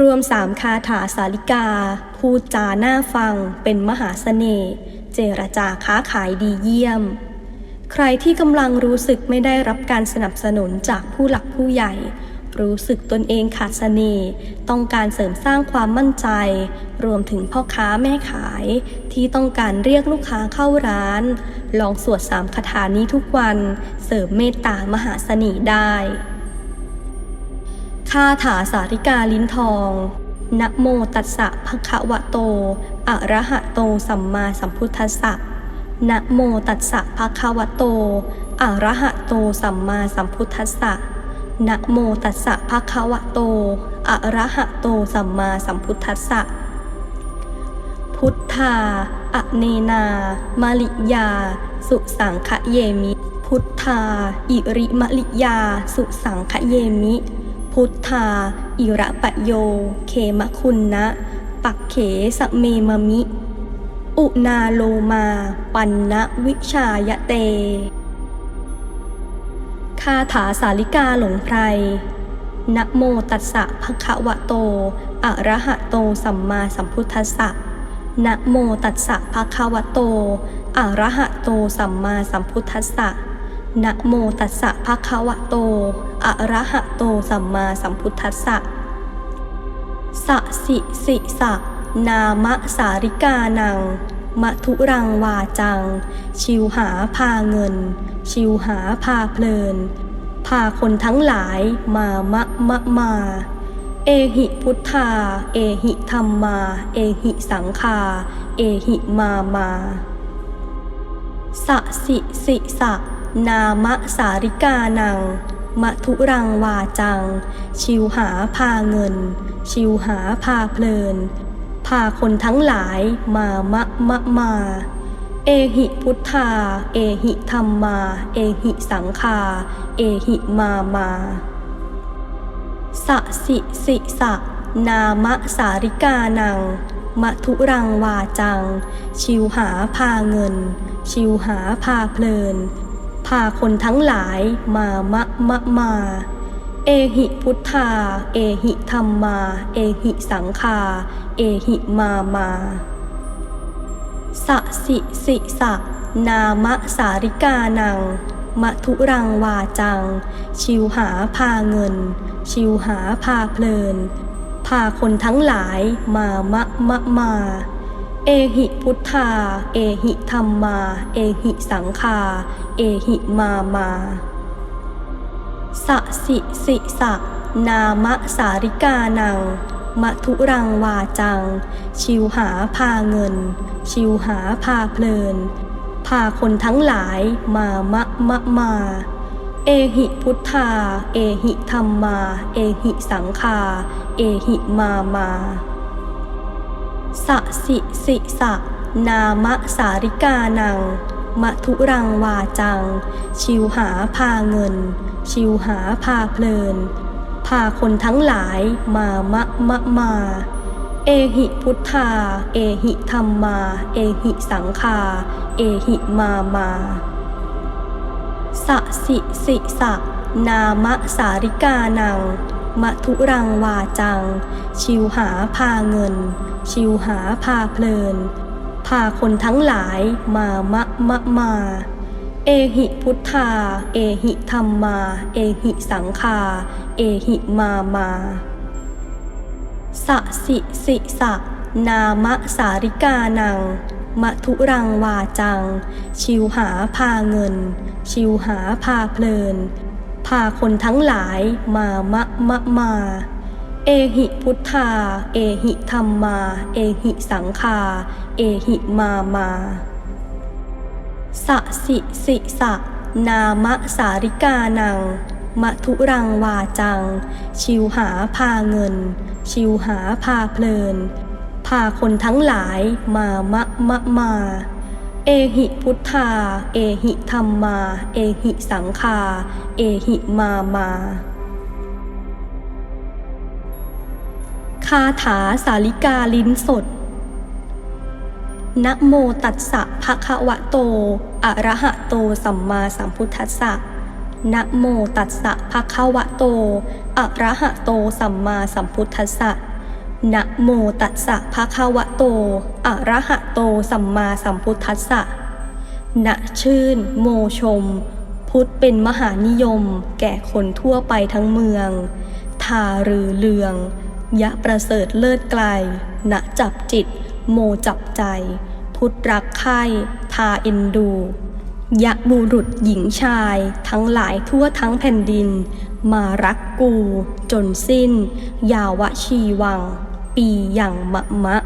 รวมสามคาถาสาลิกา พูดจาหน้าฟังเป็นมหาเสน่ห์เจรจาค้าขายดีเยี่ยม ใครที่กำลังรู้สึกไม่ได้รับการสนับสนุนจากผู้หลักผู้ใหญ่ รู้สึกตนเองขาดเสน่ห์ต้องการเสริมสร้างความมั่นใจ รวมถึงพ่อค้าแม่ขาย ที่ต้องการเรียกลูกค้าเข้าร้าน ลองสวดสามคาถานี้ทุกวัน เสริมเมตตามหาเสน่ห์ได้ คาถาสาริกาลิ้นทองนะโมตัสสะภะคะวะโต อะระหะโตสัมมาสัมพุทธัสสะนะโมตัสสะภะคะวะโต อะระหะโตสัมมาสัมพุทธัสสะนะโมตัสสะภะคะวะโต อะระหะโตสัมมาสัมพุทธัสสะ พุทธา อเนนา มาลิยา สุสังคะเยมิ พุทธา อิริมลิยา สุสังคะเยมิ พุทธา อิระปะโย เคมะคุณนะ ปักเขสเมมมิ อุนาโลมา ปันนะวิชายเต คาถาสาลิกาหลงไพรนะโมตัสสะภะคะวะโต อะระหะโตสัมมาสัมพุทธัสสะนะโมตัสสะภะคะวะโต อะระหะโตสัมมาสัมพุทธัสสะ นะโมตัสสะภะคะวะโต อะระหะโตสัมมาสัมพุทธัสสะสะสิสิสะ นามะสาริกานังมะทุรังวาจัง ชิวหาพาเงิน ชิวหาพาเพลิน พาคนทั้งหลายมามะมะมา เอหิพุทธา เอหิธรรมา เอหิสังคา เอหิมามาสะสิสิสะ นามะสาริกานัง มะทุรังวาจัง ชิวหาพาเงิน ชิวหาพาเพลิน พาคนทั้งหลายมามะมะมา เอหิพุทธา เอหิธรรมา เอหิสังคา เอหิมามาสสิสิสะนามะสาริกานังมะทุรังวาจัง ชิวหาพาเงิน ชิวหาพาเพลิน พาคนทั้งหลายมามะมะมา เอหิพุทธา เอหิธรรมา เอหิสังคา เอหิมามาสสิสิสะนามะสาริกานังมะทุรังวาจัง ชิวหาพาเงิน ชิวหาพาเพลิน พาคนทั้งหลายมามะมะมา เอหิพุทธา เอหิธรรมา เอหิสังคา เอหิมามาสสิสิสะนามะสาริกานังมะทุรังวาจัง ชิวหาพาเงิน ชิวหาพาเพลิน พาคนทั้งหลายมามะมะมา เอหิพุทธา เอหิธรรมา เอหิสังคา เอหิมามา สะสิสิสะ นามะสาริกานังมะทุรังวาจัง ชิวหาพาเงิน ชิวหาพาเพลิน พาคนทั้งหลายมามะมะมา เอหิพุทธา เอหิธรรมา เอหิสังคา เอหิมามาสะสิสิสะ นามะสาริกานัง มะทุรังวาจัง ชิวหาพาเงิน ชิวหาพาเพลิน พาคนทั้งหลายมามะมะมา เอหิพุทธา เอหิธรรมา เอหิสังคา เอหิมามาสสิสิสะนามะสาริกานังมะทุรังวาจัง ชิวหาพาเงิน ชิวหาพาเพลิน พาคนทั้งหลายมามะมะมา เอหิพุทธา เอหิธรรมา เอหิสังคา เอหิมามาสสิสิสะนามะสาริกานังมะทุรังวาจัง ชิวหาพาเงิน ชิวหาพาเพลิน พาคนทั้งหลายมามะมะมา เอหิพุทธา เอหิธรรมา เอหิสังคา เอหิมามาคาถาสาลิกาลิ้นสด นะโมตัสสะภะคะวะโต อะระหะโตสัมมาสัมพุทธัสสะ นะโมตัสสะภะคะวะโต อะระหะโตสัมมาสัมพุทธัสสะ นะโมตัสสะภะคะวะโต อะระหะโต สัมมาสัมพุทธัสสะณชื่น โมชม พุทธเป็นมหานิยม แก่คนทั่วไปทั้งเมือง ทารือเลือง ยะประเสริฐเลิศไกลณจับจิต โมจับใจ พุทธรักใคร่ทาเอ็นดู ยะบุรุษหญิงชาย ทั้งหลายทั่วทั้งแผ่นดิน มารักกู จนสิ้น ยาวะชีวัง ปีอย่างมะมะ